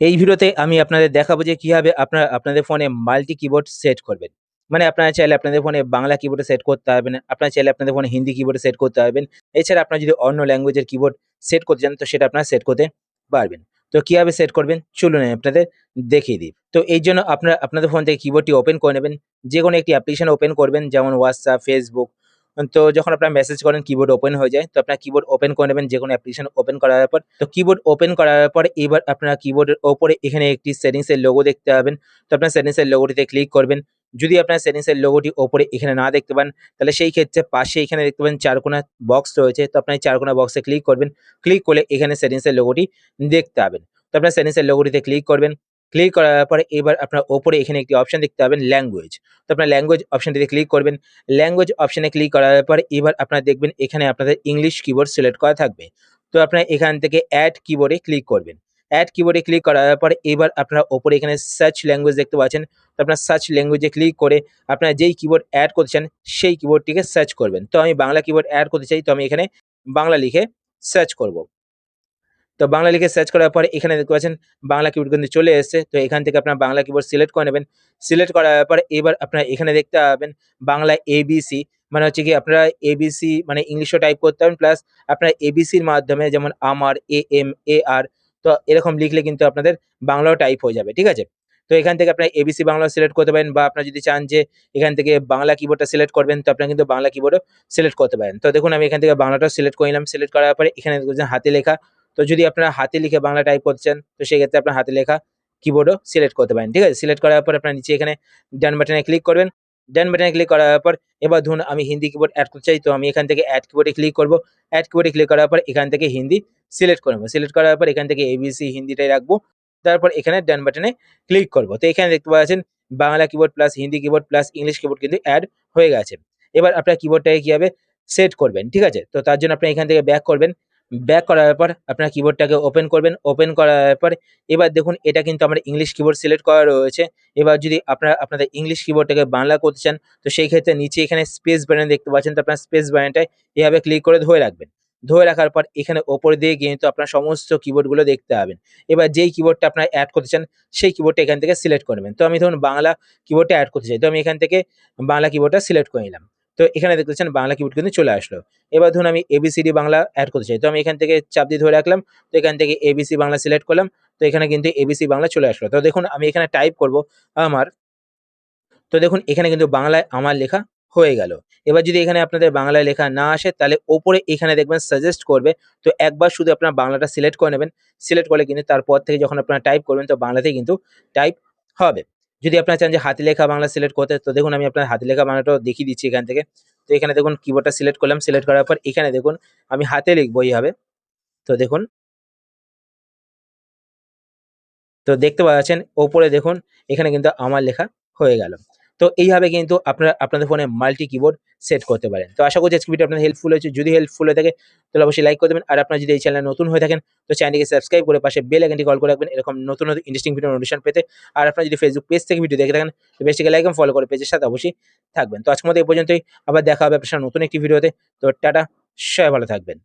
এই ভিডিওতে আমি আপনাদের দেখাবো যে কীভাবে আপনারা আপনাদের ফোনে মাল্টি কিবোর্ড সেট করবেন। মানে আপনারা চাইলে আপনাদের ফোনে বাংলা কিবোর্ডে সেট করতে পারবেন, আপনারা চাইলে আপনাদের ফোনে হিন্দি কিবোর্ডে সেট করতে পারবেন। এছাড়া আপনারা যদি অন্য ল্যাঙ্গুয়েজের কিবোর্ড সেট করতে চান তো সেটা আপনারা সেট করতে পারবেন। তো কীভাবে সেট করবেন চলুন আপনাদের দেখিয়ে দিই। তো এই জন্য আপনারা আপনাদের ফোন থেকে কিবোর্ডটি ওপেন করে নেবেন। যেকোনো একটি অ্যাপ্লিকেশন ওপেন করবেন যেমন হোয়াটসঅ্যাপ Facebook তো যখন আপনারা মেসেজ করেন কিবোর্ড ওপেন হয়ে যায়। তো আপনার কিবোর্ড ওপেন করে নেবেন যেকোনো অ্যাপ্লিকেশন ওপেন করার পর। তো কিবোর্ড ওপেন করার পর, এবার আপনারা কিবোর্ডের ওপরে এখানে একটি সেটিংস এর লোগো দেখতে পাবেন। তো আপনার সেটিংস এর লোগোটিতে ক্লিক করবেন। যদি আপনার সেটিংস এর লোগোটি ওপরে এখানে না দেখতে পান, তাহলে সেই ক্ষেত্রে পাশে এখানে দেখতে পাবেন চারকোনা বক্স রয়েছে। তো আপনারা চারকোনা বক্সে ক্লিক করবেন। ক্লিক করলে এখানে সেটিংস এর লোগোটি দেখতে পাবেন। তো আপনার সেটিংস এর লোগোটিতে ক্লিক করবেন। ক্লিক করার পরে এবার আপনার ওপরে এখানে একটি অপশন দেখতে পাবেন ল্যাঙ্গুয়েজ। তো আপনার ল্যাঙ্গুয়েজ অপশনটিতে ক্লিক করবেন। ল্যাঙ্গুয়েজ অপশনে ক্লিক করার পরে এবার আপনারা দেখবেন এখানে আপনাদের ইংলিশ কিবোর্ড সিলেক্ট করা থাকবে। তো আপনারা এখান থেকে অ্যাড কিবোর্ডে ক্লিক করবেন। অ্যাড কিবোর্ডে ক্লিক করার পরে এবার আপনারা ওপরে এখানে সার্চ ল্যাঙ্গুয়েজ দেখতে পাচ্ছেন। তো আপনার সার্চ ল্যাঙ্গুয়েজে ক্লিক করে আপনারা যেই কিবোর্ড অ্যাড করতে চান, সেই কিবোর্ডটিকে সার্চ করবেন। তো আমি বাংলা কিবোর্ড অ্যাড করতে চাই, তো আমি এখানে বাংলা লিখে সার্চ করব। তো বাংলা লিখে সার্চ করার পরে এখানে দেখতে পাচ্ছেন বাংলা কিবোর্ড কিন্তু চলে এসেছে। তো এখান থেকে আপনার বাংলা কিবোর্ড সিলেক্ট করে নেবেন। সিলেক্ট করার পরে এবার আপনার এখানে দেখতে পাবেন বাংলা এবিসি মানে হচ্ছে কি আপনারা এবিসি মানে ইংলিশও টাইপ করতে পারবেন প্লাস আপনারা এবিসির মাধ্যমে যেমন আমার, এ এম এ আর তো এরকম লিখলে কিন্তু আপনাদের বাংলাও টাইপ হয়ে যাবে। ঠিক আছে? তো এখান থেকে আপনারা এবিসি বাংলা সিলেক্ট করতে পারেন বা আপনারা যদি চান যে এখান থেকে বাংলা কিবোর্ডটা সিলেক্ট করবেন তো আপনারা কিন্তু বাংলা কিবোর্ডও সিলেক্ট করতে পারেন। তো দেখুন আমি এখান থেকে বাংলাটাও সিলেক্ট করে নিলাম। সিলেক্ট করার পরে এখানে হাতে লেখা। তো যদি আপনারা হাতে লিখে বাংলা টাইপ করতে চান, তো সেক্ষেত্রে আপনার হাতে লেখা কিবোর্ডও সিলেক্ট করতে পারেন। ঠিক আছে? সিলেক্ট করার পর আপনার নিচে এখানে ডান বাটনে ক্লিক করবেন। ডান বাটনে ক্লিক করার পর, এবার ধরুন আমি হিন্দি কিবোর্ড অ্যাড করতে চাই, তো আমি এখান থেকে অ্যাড কিবোর্ডে ক্লিক করব অ্যাড কিবোর্ডে ক্লিক করার পর এখান থেকে হিন্দি সিলেক্ট করব সিলেক্ট করার পর এখান থেকে এবিসি হিন্দিটাই রাখব। তারপর এখানে ডান বাটনে ক্লিক করব তো এখানে দেখতে পাচ্ছেন, Bangla keyboard plus Hindi keyboard plus English keyboard কিন্তু অ্যাড হয়ে গেছে। এবার আপনার কিবোর্ডটাকে কীভাবে সেট করবেন। ঠিক আছে? তো তার জন্য আপনি এখান থেকে ব্যাক করবেন। ব্যাক করার পর আপনার কিবোর্ডটাকে ওপেন করবেন। ওপেন করার পর এবার দেখুন, এটা কিন্তু আমার ইংলিশ কিবোর্ড সিলেক্ট করা রয়েছে। এবার যদি আপনারা, আপনাদের ইংলিশ কিবোর্ডটাকে বাংলা করতে চান, তো সেই ক্ষেত্রে নিচে এখানে স্পেস বাটন দেখতে পাচ্ছেন তো আপনার স্পেস বাটনটায় এভাবে ক্লিক করে ধরে রাখবেন। ধরে রাখার পর এখানে ওপর দিয়ে কিন্তু আপনার সমস্ত কিবোর্ডগুলো দেখতে পাবেন। এবার যেই কিবোর্ডটা আপনার অ্যাড করতে চান, সেই কিবোর্ডটা এখান থেকে সিলেক্ট করবেন তো আমি ধরুন বাংলা কিবোর্ডটা অ্যাড করতে চাই। তো আমি এখান থেকে বাংলা কিবোর্ডটা সিলেক্ট করে নিলাম। তো এখানে দেখতে পাচ্ছেন বাংলা কিবোর্ড কিন্তু চলে আসলো। এবার ধরুন আমি এবিসিডি বাংলা অ্যাড করতে চাই। তো আমি এখান থেকে চাপ দিয়ে ধরে রাখলাম। তো এখান থেকে এবিসি বাংলা সিলেক্ট করলাম। তো এখানে কিন্তু এবিসি বাংলা চলে আসলো। তো দেখুন আমি এখানে টাইপ করব আমার তো দেখুন এখানে কিন্তু বাংলায় আমার লেখা হয়ে গেল। এবার যদি এখানে আপনাদের বাংলায় লেখা না আসে, তাহলে ওপরে এখানে দেখবেন সাজেস্ট করবে। তো একবার শুধু আপনার বাংলাটা সিলেক্ট করে নেবেন। সিলেক্ট করলে কিন্তু তারপর থেকে যখন আপনারা টাইপ করবেন, তো বাংলাতেই কিন্তু টাইপ হবে। যদি আপনারা চান যে হাতে লেখা বাংলা সিলেক্ট করতে, তো দেখুন আমি আপনার হাতে লেখা বাংলাটাও দেখিয়ে দিচ্ছি এখান থেকে। তো এখানে দেখুন কিবোর্ডটা সিলেক্ট করলাম। সিলেক্ট করার পর এখানে দেখুন আমি হাতে লিখব এইভাবে। তো দেখুন তো দেখতে পাচ্ছেন, ওপরে দেখুন, এখানে কিন্তু আমার লেখা হয়ে গেল। তো এইভাবে কিন্তু আপনারা আপনাদের ফোনে মাল্টি কিবোর্ড সেট করতে পারেন। তো আশা করছি আজকের ভিডিও আপনাদের হেল্পফুল হয়েছে। যদি হেল্পফুল হয়ে থাকে তাহলে অবশ্যই লাইক করে দেবেন। আর আপনারা যদি এই চ্যানেলে নতুন হয়ে থাকেন তো চ্যানেলটিকে সাবস্ক্রাইব করে পাশে বেল আইকনটি কল করে রাখবেন এরকম নতুন, নতুন ইন্টারেস্টিং ভিডিও নোটিফিকেশন পেতে। আর আপনারা যদি ফেসবুক পেজ থেকে ভিডিও দেখে থাকেন তো পেজটিকে লাইক এবং ফলো করে পেজের সাথে অবশ্যই থাকবেন। তো আজকের মতো এই পর্যন্তই। আবার দেখা হবে আপনার নতুন একটি ভিডিওতে। তো টাটা, সবাই ভালো থাকবেন।